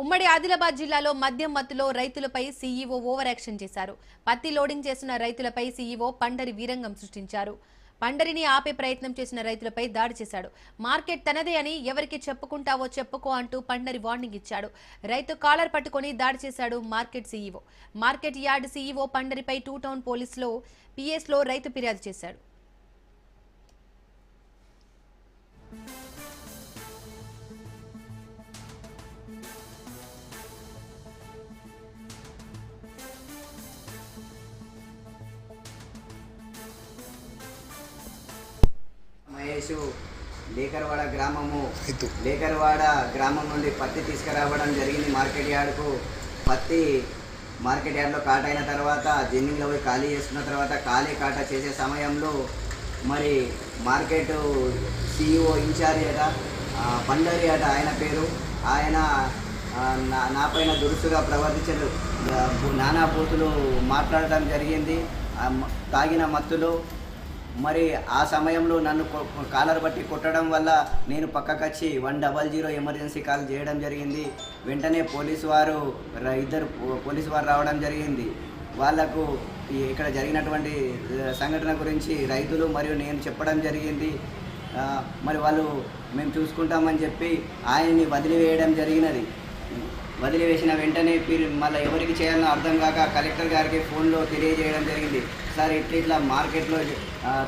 ఉమ్మడి ఆదిలాబాద్ జిల్లాలో మద్యం మత్తులో రైతులపై సీఈఓ ఓవర్ యాక్షన్ చేశారు. పత్తి లోడింగ్ చేస్తున్న రైతులపై సీఈఓ పండరి వీరంగం సృష్టించారు. పండరిని ఆపే ప్రయత్నం చేసిన రైతులపై దాడి చేశాడు. మార్కెట్ తనదే అని ఎవరికి చెప్పుకుంటావో చెప్పుకో అంటూ పండరి వార్నింగ్ ఇచ్చాడు. రైతు కాలర్ పట్టుకొని దాడి చేశాడు market CEO. Market yard CEO పండరిపై two town పోలీసులో పిఎస్లో రైతు ఫిర్యాదు చేశాడు. మహేష్ లేకరవాడ గ్రామము. లేకరవాడ గ్రామం నుండి పత్తి తీసుకురావడం జరిగింది మార్కెట్ యార్డ్కు. పత్తి మార్కెట్ యార్డ్లో కాట అయిన తర్వాత జెన్నింగ్లో పోయి ఖాళీ చేసుకున్న తర్వాత ఖాళీ కాట చేసే సమయంలో మరి మార్కెట్ సిఇఓ ఇన్ఛార్జ్ అట పండరి అట ఆయన పేరు. ఆయన నా పైన దురుసుగా ప్రవర్తించడు. ఆ, నానా బూతులు మాట్లాడడం జరిగింది. తాగిన మత్తులో మరి ఆ సమయంలో నన్ను కాలర్ బట్టి కొట్టడం వల్ల నేను పక్కకు వచ్చి one double zero emergency call చేయడం జరిగింది. వెంటనే పోలీసు వారు ఇద్దరు పోలీసు వారు రావడం జరిగింది. వాళ్ళకు ఇక్కడ జరిగినటువంటి సంఘటన గురించి రైతులు మరియు నేను చెప్పడం జరిగింది. మరి వాళ్ళు మేము చూసుకుంటామని చెప్పి ఆయన్ని వదిలివేయడం జరిగినది. వదిలివేసిన వెంటనే మళ్ళీ ఎవరికి చేయాలో అర్థం కాక కలెక్టర్ గారికి ఫోన్లో తెలియజేయడం జరిగింది. సార్ ఇట్లా ఇట్లా మార్కెట్లో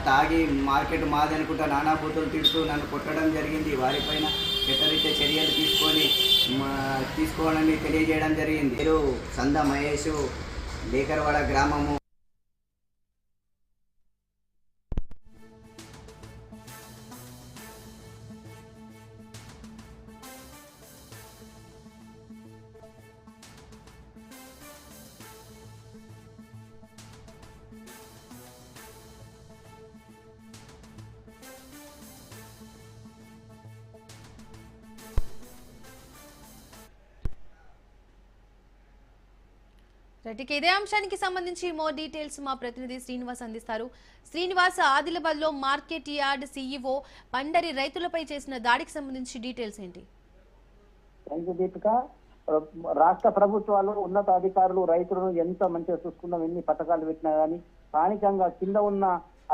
తాగి మార్కెట్ మాది అనుకుంటా నానా బూతులు తిడుతూ నన్ను కొట్టడం జరిగింది. వారిపైన చట్టరీత్యా చర్యలు తీసుకొని తీసుకోవాలని తెలియజేయడం జరిగింది. మీరు సంద మహేష్ లేకరవాడ గ్రామము రైట్ ఇదే అంశానికి సంబంధించి మోర్ డీటెయిల్స్ మా ప్రతినిధి శ్రీనివాస్ అందిస్తారు. శ్రీనివాస్ ఆదిలాబాద్లో మార్కెట్ యార్డ్ సీఈఓ పండరి రైతులపై చేసిన దాడికి సంబంధించి డీటెయిల్స్ ఏంటి? దీపిక. రాష్ట్ర ప్రభుత్వాలు ఉన్నత అధికారులు రైతులను ఎంత మంచిగా చూసుకున్నాం ఎన్ని పథకాలు పెట్టినా కానీ స్థానికంగా కింద ఉన్న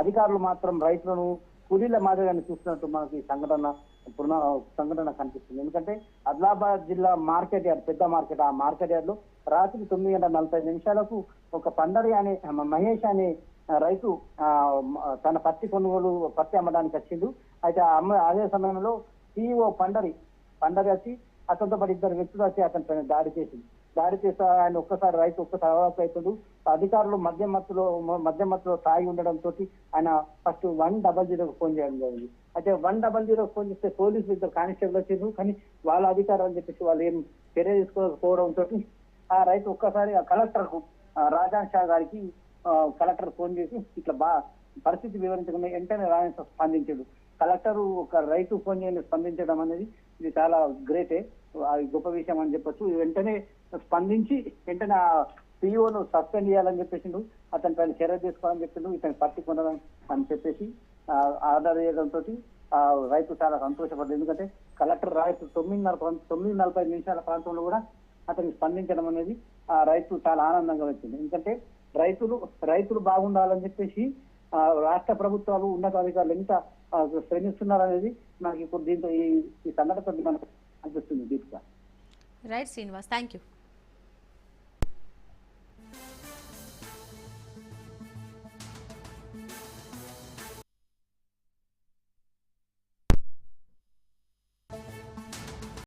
అధికారులు మాత్రం రైతులను కూలీల మాదిరిగానే చూస్తున్నట్టు మనకి సంఘటన పునః సంఘటన కనిపిస్తుంది. ఎందుకంటే ఆదిలాబాద్ జిల్లా మార్కెట్ యార్డ్ పెద్ద మార్కెట్ ఆ మార్కెట్ యార్డ్లో రాత్రి తొమ్మిది గంటల నలభై నిమిషాలకు ఒక పండరి అనే మహేష్ అనే రైతు ఆ, తన పత్తి కొనుగోలు పత్తి అమ్మడానికి వచ్చిండు. అయితే అమ్మ అదే సమయంలో సిఇఓ పండరి పండరి వచ్చి అతనితో పాటు ఇద్దరు వ్యక్తులు వచ్చి అతని దాడి చేసింది దాడి చేస్తే ఆయన ఒక్కసారి రైతు ఒక్కసారి అవాక్ అవుతాడు. అధికారులు మద్యం మత్తులో మద్యం మత్తులో తాగి ఉండడంతో ఆయన ఫస్ట్ వన్ డబల్ జీరోకి ఫోన్ చేయడం జరిగింది. అయితే వన్ డబల్ జీరో ఫోన్ చేస్తే పోలీసులు ఇద్దరు కానిస్టేబుల్ వచ్చారు కానీ వాళ్ళ అధికారులు అని చెప్పేసి వాళ్ళు ఏం చర్య తీసుకోకపోవడంతో ఆ రైతు ఒక్కసారి ఆ కలెక్టర్కు రాజాన్ షా గారికి కలెక్టర్ ఫోన్ చేసి ఇట్లా బా పరిస్థితి వివరించకుండా వెంటనే రాజాన్ షా స్పందించాడు. కలెక్టర్ ఒక రైతు ఫోన్ చేయని స్పందించడం అనేది ఇది చాలా గ్రేటే అది గొప్ప విషయం అని చెప్పొచ్చు. వెంటనే స్పందించి వెంటనే ఆ పిఓను సస్పెండ్ చేయాలని చెప్పేసిండు. అతని పైన చర్య తీసుకోవాలని చెప్పిండు ఇతను పట్టి కొనడం అని చెప్పేసి ఆర్డర్ చేయడంతో ఆ రైతు చాలా సంతోషపడ్డాడు. ఎందుకంటే కలెక్టర్ రైతు తొమ్మిది నలభై తొమ్మిది నలభై నిమిషాల ప్రాంతంలో కూడా అతనికి స్పందించడం అనేది ఆ రైతు చాలా ఆనందంగా వచ్చింది. ఎందుకంటే రైతులు రైతులు బాగుండాలని చెప్పేసి ఆ, రాష్ట్ర ప్రభుత్వాలు ఉన్నతాధికారులు ఎంత శ్రమిస్తున్నారనేది అనేది నాకు ఇప్పుడు దీంతో ఈ ఈ సంఘటన మనకు అనిపిస్తుంది Deepika right Srinivas thank you